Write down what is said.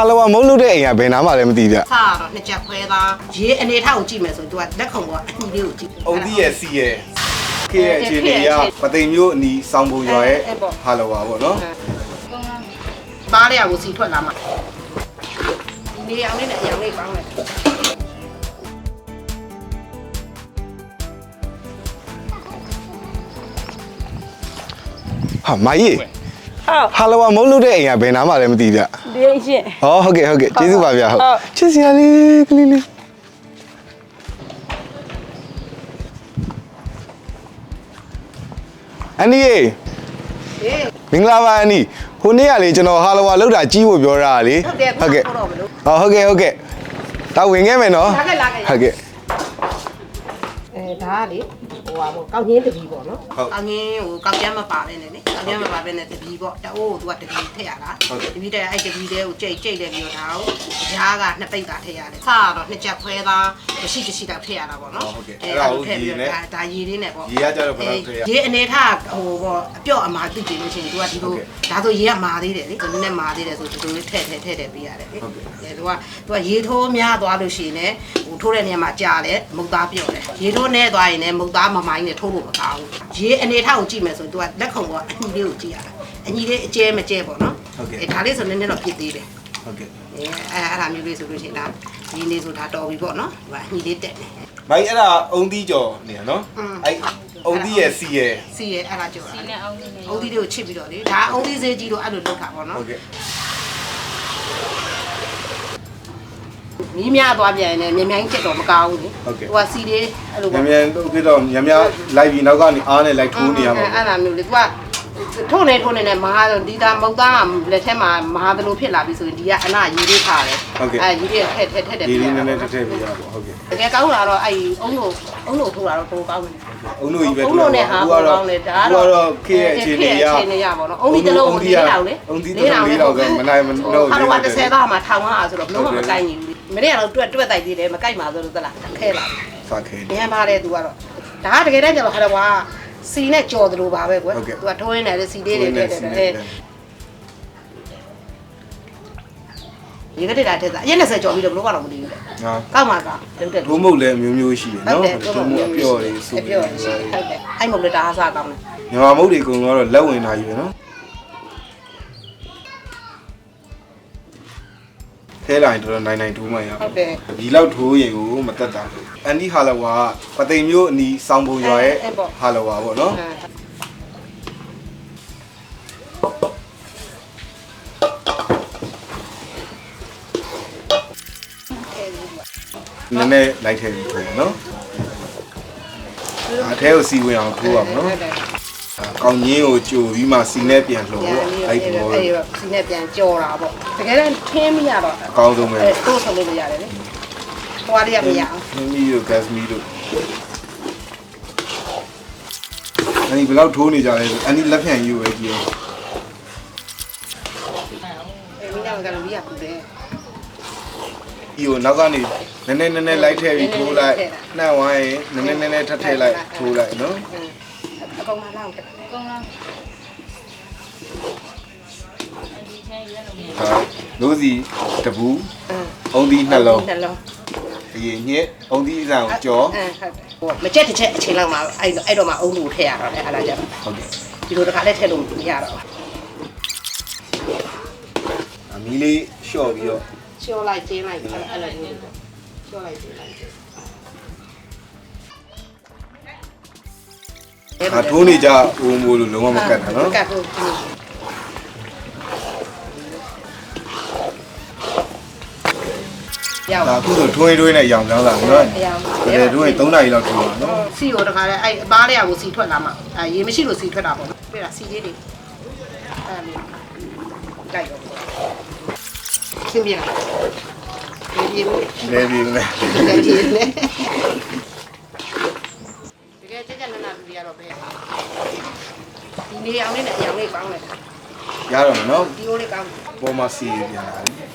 ဟာလဝါမုတ်လို့တဲ့အိမ်ကဘယ်နားမှလည်းမသိဗျစားတော့နှစ်ချက်ခွဲသားရေးအနေထားကိုကြည့်မယ်ဆိုရင် तू ကလက်ခုံပေါ်အညီလေးကိုကြည့်အုံဒီရဲ့စီရဲ့ခေရဲ့အခြေအနေရပသိမ်မျိုးအနီးဆောင်းပုံရွာရဲ့ဟာလဝါပေါ့နော်ပါးလေးကိုစီထွက်လာမှာဒီနေအောင်လေးနဲ့အရောင်လေးပေါင်းလိုက်ဟာမကြီး ဟုတ်ဟာလဝါမုတ်လို့တဲ့အိမ်ကဘယ်နားမှလည်းမသိဗျဒီအိမ်ရှင်ဟောဟုတ်ကဲ့ဟုတ်ကဲ့ကျေးဇူးပါဗျဟုတ်ဟုတ်ချစ်စရာလေးကလေးလေးအန်ဒီရေဟေးမင်္ဂလာပါအန်ဒီဟိုနေ့ကလေကျွန်တော်ဟာလဝါလောက်တာကြီးဖို့ပြောတာလေဟုတ်တယ်ဟုတ်ကဲ့ဟုတ်တော့မလို့ဟောဟုတ်ကဲ့ဟုတ်ကဲ့တောက်ဝင်ခဲ့မယ်နော်လာခဲ့လာခဲ့ဟုတ်ကဲ့အဲ ဒါကလေဟိုဟာပေါ့ကောက်ငင်းတပီပေါ့နော်ဟုတ် အငင်းဟိုကောက်ကျမ်းမပါပဲနဲ့လေကောက်ကျမ်းမပါပဲနဲ့တပီပေါ့တအိုးကိုသူကတပီထည့်ရတာဟုတ်တယ် တပီထည့်ရအဲ့တပီလေးကိုကြိတ်ကြိတ်တယ်ပြီးတော့ဒါကိုရားကနှစ်ပိတ်သာထည့်ရတယ်ဆာကတော့နှစ်ချက်ခွဲသားမရှိတရှိတာထည့်ရတာပေါ့နော်ဟုတ်ကဲ့အဲ့ဒါကိုဒီနဲ့ဒါဒါရေလေးနဲ့ပေါ့ရေကကျတော့ဘယ်လောက်ထည့်ရရေအနေထားကဟိုပေါ့အပြော့အမာသိကြည့်လို့ရှိရင်သူကဒီလိုဟုတ်ကဲ့ဒါဆိုရေကမာသေးတယ်လေဒီလိုနဲ့မာသေးတယ်ဆိုဒီလိုလေးထည့်ထည့်ထည့်ထည့်ပေးရတယ်လေဟုတ်ကဲ့ အဲသူကသူကရေထိုးများသွားလို့ရှိရင်လည်းဟိုထိုးတဲ့နေရာမှာကြာတယ်မုတ်သားပြော့တယ်ရေထိုးနသွားရင်လည်းမုတ်သားမမိုင်းနဲ့ထိုးလို့မကောင်းဘူးရေအနေထားကိုကြည့်မယ်ဆိုရင် तू ကလက်ခုံပေါ်အညီလေးကိုကြည့်ရတာအညီလေးအကျဲမကျဲပေါ့နော်အဲဒါလေးဆိုနည်းနည်းတော့ဖြစ်သေးတယ် ဟုတ်ကဲ့ အဲအဲအဲ့ဒါမျိုးလေးဆိုလို့ရှိရင်ဒါဒီနေ့ဆိုဒါတော်ပြီပေါ့နော်ဒီကအညီလေးတက်နေ မိုင်းအဲ့ဒါအုံဒီကြော်နေရနော် อืม အဲ့အုံဒီရဲ့စီရဲ့ စီရဲ့အဲ့ဒါကြော်တာ ဒီ လေ နဲ့အောင်နေနေ အုံးသီးတွေကိုချစ်ပြီးတော့လေဒါအုံးသီးစေးကြီးတို့အဲ့လိုလုပ်တာပေါ့နော် ဟုတ်ကဲ့ မီးများသွားပြန်ရင်လည်းမြန်မြန်ချက်တော့မကောင်းဘူးလေဟိုကစီလေးအဲ့လိုမြန်မြန်တို့ဖြစ်တော့မြန်မြန်လိုက်ပြီးနောက်ကနေအားနဲ့လိုက်ထိုးနေရမှာအဲ့ဒါမျိုးလေသူကထုံနေထုံနေနဲ့မဟာဒီသားမုတ်သားလက်ထဲမှာမဟာသလိုဖြစ်လာပြီဆိုရင်ဒီကအနာရေးလေးထားတယ်အဲ့ရေးလေးထက်ထက်ထက်တယ်ဒီလေးနည်းနည်းထည့်ထည့်ပြရပါဟုတ်ကဲ့တကယ်ကောင်းလာတော့အဲ့အုံးလို့အုံးလို့ထိုးတာတော့ပိုကောင်းတယ်အုံတို့ကြီးပဲအုံးလို့နဲ့ဟာပိုကောင်းတယ်ဒါတော့တော့ခေရဲ့အခြေအနေရ အခြေအနေရပါတော့အုံးဒီတစ်လုံးကိုလေးတောင်လေအုံဒီတစ်လုံးလေးတော့ကမနိုင်မတော့ဟာတော့30သားမှာထောင်ဟာဆိုတော့ဘလုံးမကိုက်ညီဘူး မနေ့ကတော့တွက်တွက်တိုက်သေးတယ်မကိုက်ပါဆိုလို့သလားခဲလာစားခဲညံပါတယ်သူကတော့ဒါကတကယ်တမ်းကျတော့ဟာတော့ကစီနဲ့ကြော်သလိုပါပဲကွယ်ဟုတ်ကဲ့ သူကထိုးရင်းတယ်လေစီလေးတွေထည့်တယ်အဲဒီကတည်းကတည်းကအရင်20ကြော်ပြီးတော့ဘလို့ကတော့မသိဘူးဟာကောက်မှာကလုံးတယ်ဒိုးမုတ်လည်းမျိုးမျိုးရှိတယ်နော်ဒိုးမုတ်အပြော့လေးစူအပြော့လေးဟုတ်တယ်အဲ့မဟုတ်လေဒါအားစားကောင်းတယ်မြန်မာမုတ်တွေကတော့လက်ဝင်တာကြီးပဲနော် ထဲလိုက်တော့နိုင်နိုင်ထိုးမှရဟုတ်တယ်ဒီလောက်ထိုးရင်ကိုမတက်တာအန်ဒီဟာလဝါပသိမ်မျိုးအနီးဆောင်းပုံရွာရဲ့ဟာလဝါပေါ့နော်နည်းနည်းလိုက်ထည့်ပြီးထိုးနော်အထဲကိုစီဝင်အောင်ထိုးအောင်နော် ဟုတ်တယ် ကောင်းကြီးကိုကြိုပြီးမှစီနဲ့ပြန်လှော်ပေါ့အဲ့ဒီဘောအဲ့ဒီနဲ့ပြန်ကြော်တာပေါ့တကယ်တမ်းထင်းမရတော့အကောင်းဆုံးပဲအဲတိုးဆုံးလို့မရတယ်လေဟိုအားလေးကမရအောင်မမီတို့ဂတ်မီတို့အဲ့ဒီဘယ်လောက်ထိုးနေကြလဲအဲ့ဒီလက်ဖြန်ယူပဲကြည့်အောင်အဲမိသားကလည်းမရဘူးလေဒီကိုနောက်ကနေနည်းနည်းနည်းနည်းလိုက်ထည့်ပြီးထိုးလိုက်နှံ့ဝိုင်းရင်နည်းနည်းနည်းနည်းထပ်ထည့်လိုက်ထိုးလိုက်နော် အကောင်မလောက်တယ်ကောင်းလားဒီချင်းရလို့မရဒါလို့စီတပူအုံဒီနှလုံးနှလုံးအရင်ညက်အုံဒီအဆောင်ကြောအဲဟုတ်တယ်ဟိုမချက်တစ်ချက်အချိန်လောက်မှာအဲ့အဲ့တော့မှအုံးလို့ထည့်ရတော့လေအဲ့ဒါကြတော့ဟုတ်ကဲ့ဒီလိုတစ်ခါလည်းထည့်လို့မရတော့အမီလေးလျှော့ပြီးတော့ချောလိုက်ကျင်းလိုက်အဲ့အဲ့လိုမျိုးချောလိုက်ကျင်းလိုက် ဒါထိုးနေကြဦးမို့လို့လုံးဝမကတ်တာနော်ကတ်ဖို့ရောက်ဒါအခုဆိုထွင်းထွင်းနဲ့ရောင်ကြောင်းလာနော်အရောင်ဒါလည်းတို့ရင်3နာရီလောက်ထိုးပါနော်စီကိုတခါလဲအဲ့အပားလေးကိုစီထွက်လာမှအဲရေမရှိလို့စီထွက်တာပေါ့နော်ပြတာစီလေးတွေအဲ့လိုတိုက်ရောရှင်းပြလားဒီဒီလဲပြီးလဲတကယ်ကြီးလေ ဒီနေအောင်လေးနဲ့အရောင်လေးကောင်းလိုက်တာရတော့မယ်နော်ဒီလိုလေးကောင်းတယ်ပေါ်မှာစီရင်ပြန်လာတယ်